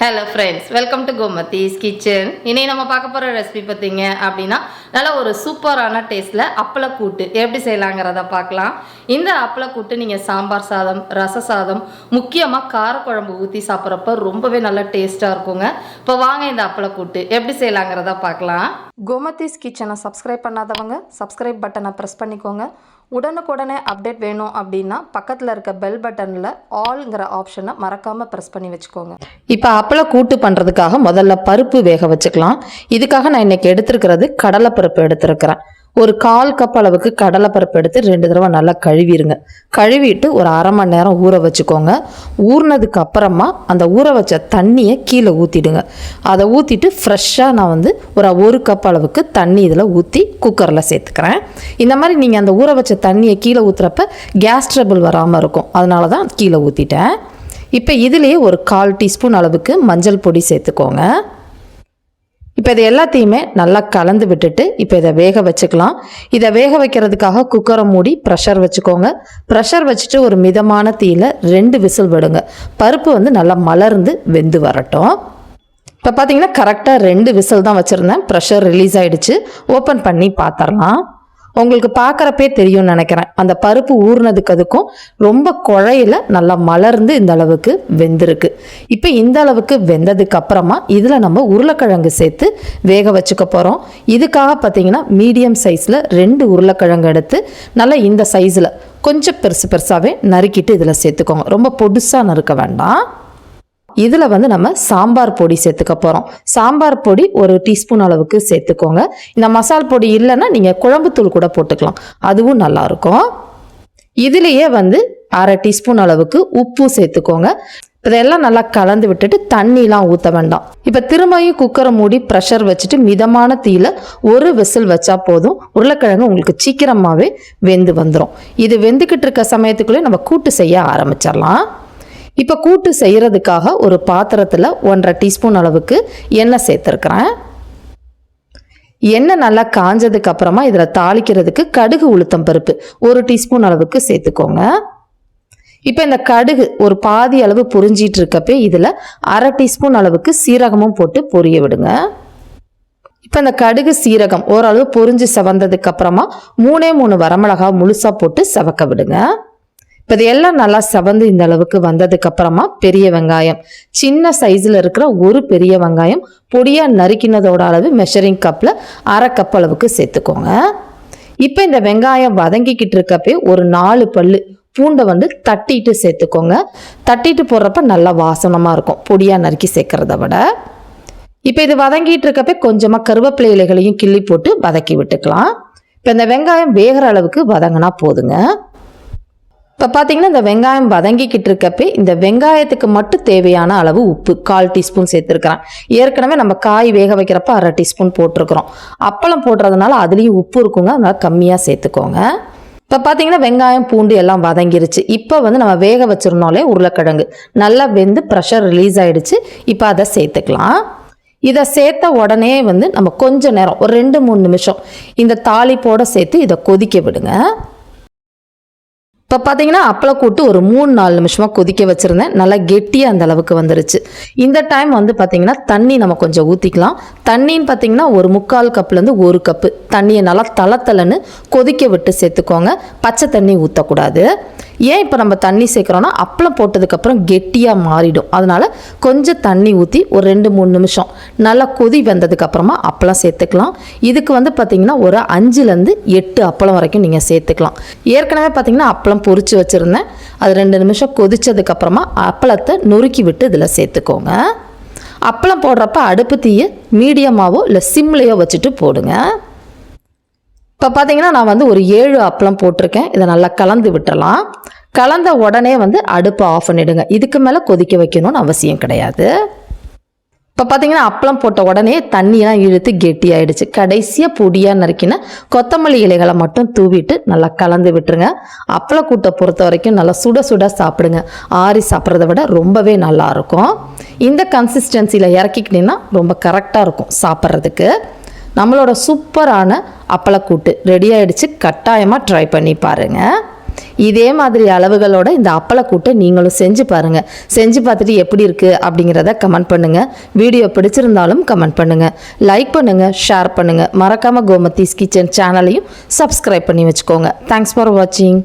Hello friends welcome to Gomathi's kitchen இனி நம்ம பார்க்க போகிற ரெசிபி பார்த்தீங்க அப்படின்னா நல்லா ஒரு சூப்பரான டேஸ்ட்டில் அப்பளக்கூட்டு. எப்படி செய்யலாங்கிறத பார்க்கலாம். இந்த அப்பளக்கூட்டு நீங்கள் சாம்பார் சாதம் ரச சாதம் முக்கியமாக காரக்குழம்பு ஊற்றி சாப்பிட்றப்ப ரொம்பவே நல்ல டேஸ்ட்டாக இருக்குங்க. இப்போ வாங்க இந்த அப்பளக்கூட்டு. எப்படி செய்யலாங்கிறத பார்க்கலாம். கோமத்திஸ் கிச்சனை சப்ஸ்கிரைப் பண்ணாதவங்க சப்ஸ்கிரைப் பட்டனை ப்ரெஸ் பண்ணிக்கோங்க. உடனுக்குடனே அப்டேட் வேணும் அப்படின்னா பக்கத்தில் இருக்க பெல் பட்டனில் ஆல்ங்கிற ஆப்ஷனை மறக்காமல் ப்ரெஸ் பண்ணி வச்சுக்கோங்க. இப்போ அப்பள கூட்டு பண்ணுறதுக்காக முதல்ல பருப்பு வேக வச்சுக்கலாம். இதுக்காக நான் இன்னைக்கு எடுத்திருக்கிறது கடலைப்பருப்பு எடுத்திருக்கிறேன். ஒரு கால் கப் அளவுக்கு கடலைப்பருப்பு எடுத்து ரெண்டு தடவை நல்லா கழுவிடுங்க கழுவிட்டு ஒரு அரை மணி நேரம் ஊற வச்சுக்கோங்க. ஊறினதுக்கு அப்புறமா அந்த ஊற வச்ச தண்ணியை கீழே ஊற்றிடுங்க அதை ஊற்றிட்டு ஃப்ரெஷ்ஷாக நான் வந்து ஒரு ஒரு கப் அளவுக்கு தண்ணி இதில் ஊற்றி குக்கரில் சேர்த்துக்கிறேன். இந்த மாதிரி நீங்கள் அந்த ஊற வச்ச தண்ணியை கீழே ஊற்றுறப்ப கேஸ் ட்ரபிள் வராமல் இருக்கும். அதனால தான் கீழே ஊற்றிட்டேன் இப்போ இதுலேயே ஒரு கால் டீஸ்பூன் அளவுக்கு மஞ்சள் பொடி சேர்த்துக்கோங்க. இப்போ இது எல்லாத்தையுமே நல்லா கலந்து விட்டுட்டு இப்போ இதை வேக வச்சுக்கலாம். இதை வேக வைக்கிறதுக்காக குக்கரை மூடி ப்ரெஷர் வச்சுக்கோங்க. ப்ரெஷர் வச்சுட்டு ஒரு மிதமான தீயில் ரெண்டு விசில் விடுங்க. பருப்பு வந்து நல்லா மலர்ந்து வெந்து வரட்டும். இப்போ பார்த்தீங்கன்னா கரெக்டாக ரெண்டு விசில் தான் வச்சுருந்தேன். ப்ரெஷர் ரிலீஸ் ஆகிடுச்சு ஓப்பன் பண்ணி பார்த்துடலாம் உங்களுக்கு பார்க்குறப்பே தெரியும்னு நினைக்கிறேன். அந்த பருப்பு ஊறினதுக்கு அதுக்கும் ரொம்ப குழையில நல்லா மலர்ந்து இந்த அளவுக்கு வெந்திருக்கு. இப்போ இந்த அளவுக்கு வெந்ததுக்கு அப்புறமா இதில் நம்ம உருளைக்கிழங்கு சேர்த்து வேக வச்சுக்க போகிறோம் இதுக்காக பார்த்தீங்கன்னா மீடியம் சைஸில் ரெண்டு உருளைக்கிழங்கு எடுத்து நல்லா இந்த சைஸில் கொஞ்சம் பெருசு பெருசாகவே நறுக்கிட்டு இதில் சேர்த்துக்கோங்க. ரொம்ப பொடுசாக நறுக்க வேண்டாம். இதில் வந்து நம்ம சாம்பார் பொடி சேர்த்துக்க போகிறோம் சாம்பார் பொடி ஒரு டீஸ்பூன் அளவுக்கு சேர்த்துக்கோங்க. இந்த மசால் பொடி இல்லைன்னா நீங்கள் குழம்புத்தூள் கூட போட்டுக்கலாம். அதுவும் நல்லாயிருக்கும் இதுலேயே வந்து அரை டீஸ்பூன் அளவுக்கு உப்பு சேர்த்துக்கோங்க. இதெல்லாம் நல்லா கலந்து விட்டுட்டு தண்ணிலாம் ஊற்ற வேண்டாம். இப்போ திரும்பியும் குக்கரை மூடி ப்ரெஷர் வச்சுட்டு மிதமான தீயில் ஒரு விசில் வச்சா போதும். உருளைக்கிழங்கு உங்களுக்கு சீக்கிரமாகவே வெந்து வந்துடும் இது வெந்துக்கிட்டு இருக்க சமயத்துக்குள்ளே நம்ம கூட்டு செய்ய ஆரம்பிச்சிடலாம். இப்போ கூட்டு செய்கிறதுக்காக ஒரு பாத்திரத்தில் ஒன்றரை டீஸ்பூன் அளவுக்கு எண்ணெய் சேர்த்துருக்குறேன். எண்ணெய் நல்லா காஞ்சதுக்கு அப்புறமா இதில் தாளிக்கிறதுக்கு கடுகு உளுத்தம் பருப்பு ஒரு டீஸ்பூன் அளவுக்கு சேர்த்துக்கோங்க. இப்போ இந்த கடுகு ஒரு பாதி அளவு பொரிஞ்சிட்டு இருக்கப்பே இதில் அரை டீஸ்பூன் அளவுக்கு சீரகமும் போட்டு பொரிய விடுங்க. இப்போ இந்த கடுகு சீரகம் ஓரளவு பொரிஞ்சு செவந்ததுக்கு அப்புறமா மூணே மூணு வரமிளகா முழுசாக போட்டு செவக்க விடுங்க. இப்போ இது எல்லாம் நல்லா செவந்து இந்த அளவுக்கு வந்ததுக்கு அப்புறமா பெரிய வெங்காயம். சின்ன சைஸில் இருக்கிற ஒரு பெரிய வெங்காயம் பொடியாக நறுக்கினதோட அளவு மெஷரிங் கப்பில் அரை கப் அளவுக்கு சேர்த்துக்கோங்க. இப்போ இந்த வெங்காயம் வதங்கிக்கிட்டு இருக்கப்பே ஒரு நாலு பல்லு பூண்டை வந்து தட்டிட்டு சேர்த்துக்கோங்க. தட்டிட்டு போடுறப்ப நல்லா வாசனமாக இருக்கும் பொடியாக நறுக்கி சேர்க்கறத விட. இப்போ இது வதங்கிட்டு இருக்கப்ப கொஞ்சமாக கருவேப்பிலை இலைகளையும் கிள்ளி போட்டு வதக்கி விட்டுக்கலாம். இப்போ இந்த வெங்காயம் வேகிற அளவுக்கு வதங்கினா போதுங்க. இப்போ பார்த்தீங்கன்னா இந்த வெங்காயம் வதங்கிக்கிட்டு இருக்கப்பே இந்த வெங்காயத்துக்கு மட்டும் தேவையான அளவு உப்பு கால் டீஸ்பூன் சேர்த்துருக்கிறேன். ஏற்கனவே நம்ம காய் வேக வைக்கிறப்ப அரை டீஸ்பூன் போட்டிருக்கிறோம். அப்பளம் போடுறதுனால அதுலேயும் உப்பு இருக்குங்க அதனால் கம்மியாக சேர்த்துக்கோங்க. இப்போ பார்த்தீங்கன்னா வெங்காயம் பூண்டு எல்லாம் வதங்கிருச்சு. இப்போ வந்து நம்ம வேக வச்சிருந்தோம்லே உருளைக்கிழங்கு. நல்லா வெந்து ப்ரெஷர் ரிலீஸ் ஆகிடுச்சு இப்போ அதை சேர்த்துக்கலாம். இதை சேர்த்த உடனே வந்து நம்ம கொஞ்சம் நேரம் ஒரு ரெண்டு மூணு நிமிஷம் இந்த தாளிப்போட சேர்த்து இதை கொதிக்க விடுங்க. இப்போ பார்த்தீங்கன்னா அப்பளக்கூட்டு ஒரு மூணு நாலு நிமிஷமாக கொதிக்க வச்சுருந்தேன். நல்லா கெட்டியாக அந்த அளவுக்கு வந்துருச்சு. இந்த டைம் வந்து பார்த்தீங்கன்னா தண்ணி நம்ம கொஞ்சம் ஊற்றிக்கலாம் தண்ணின்னு பார்த்தீங்கன்னா ஒரு முக்கால் கப்லேருந்து ஒரு கப்பு. தண்ணியை நல்லா தள தளன்னு கொதிக்க விட்டு சேர்த்துக்கோங்க. பச்சை தண்ணி ஊற்றக்கூடாது ஏன் இப்போ நம்ம தண்ணி சேர்க்குறோன்னா அப்பளம் போட்டதுக்கப்புறம் கெட்டியாக மாறிடும். அதனால் கொஞ்சம் தண்ணி ஊற்றி ஒரு ரெண்டு மூணு நிமிஷம் நல்லா கொதி வந்ததுக்கப்புறமா அப்பளம் சேர்த்துக்கலாம். இதுக்கு வந்து பார்த்திங்கன்னா ஒரு அஞ்சுலேருந்து எட்டு அப்பளம் வரைக்கும் நீங்கள் சேர்த்துக்கலாம். ஏற்கனவே பார்த்திங்கன்னா அப்பளம் பொறிச்சு வச்சுருந்தேன். அது ரெண்டு நிமிஷம் கொதித்ததுக்கப்புறமா அப்பளத்தை நொறுக்கி விட்டு இதில் சேர்த்துக்கோங்க. அப்பளம் போடுறப்ப அடுப்பு தீயை மீடியமாகவோ இல்லை சிம்லேயோ வச்சுட்டு போடுங்க. இப்போ பார்த்தீங்கன்னா நான் வந்து ஒரு ஏழு அப்பளம் போட்டிருக்கேன். இதை நல்லா கலந்து விட்டலாம் கலந்த உடனே வந்து அடுப்பை ஆஃப் பண்ணிடுங்க. இதுக்கு மேலே கொதிக்க வைக்கணும்னு அவசியம் கிடையாது. இப்போ பார்த்தீங்கன்னா அப்பளம் போட்ட உடனே தண்ணியெல்லாம் இழுத்து கெட்டி ஆயிடுச்சு கடைசியாக பொடியாக நறுக்கின கொத்தமல்லி இலைகளை மட்டும் தூவிட்டு நல்லா கலந்து விட்டுருங்க. அப்பள கூட்டை பொறுத்த வரைக்கும் நல்லா சுட சுட சாப்பிடுங்க. ஆறி சாப்பிட்றத விட ரொம்பவே நல்லா இருக்கும். இந்த கன்சிஸ்டன்சியில் இறக்கிக்கிட்டிங்கன்னா ரொம்ப கரெக்டாக இருக்கும் சாப்பிட்றதுக்கு. நம்மளோட சூப்பரான அப்பளக்கூட்டு ரெடி ஆகிடுச்சு கட்டாயமாக ட்ரை பண்ணி பாருங்கள் இதே மாதிரி அளவுகளோட இந்த அப்பளக்கூட்டை நீங்களும் செஞ்சு பாருங்கள் செஞ்சு பார்த்துட்டு எப்படி இருக்குது அப்படிங்கிறத கமெண்ட் பண்ணுங்கள் வீடியோ பிடிச்சிருந்தாலும் கமெண்ட் பண்ணுங்கள் லைக் பண்ணுங்கள் ஷேர் பண்ணுங்கள் மறக்காமல் கோமத்தீஸ் கிச்சன் சேனலையும் சப்ஸ்கிரைப் பண்ணி வச்சுக்கோங்க. தேங்க்ஸ் ஃபார் வாட்சிங்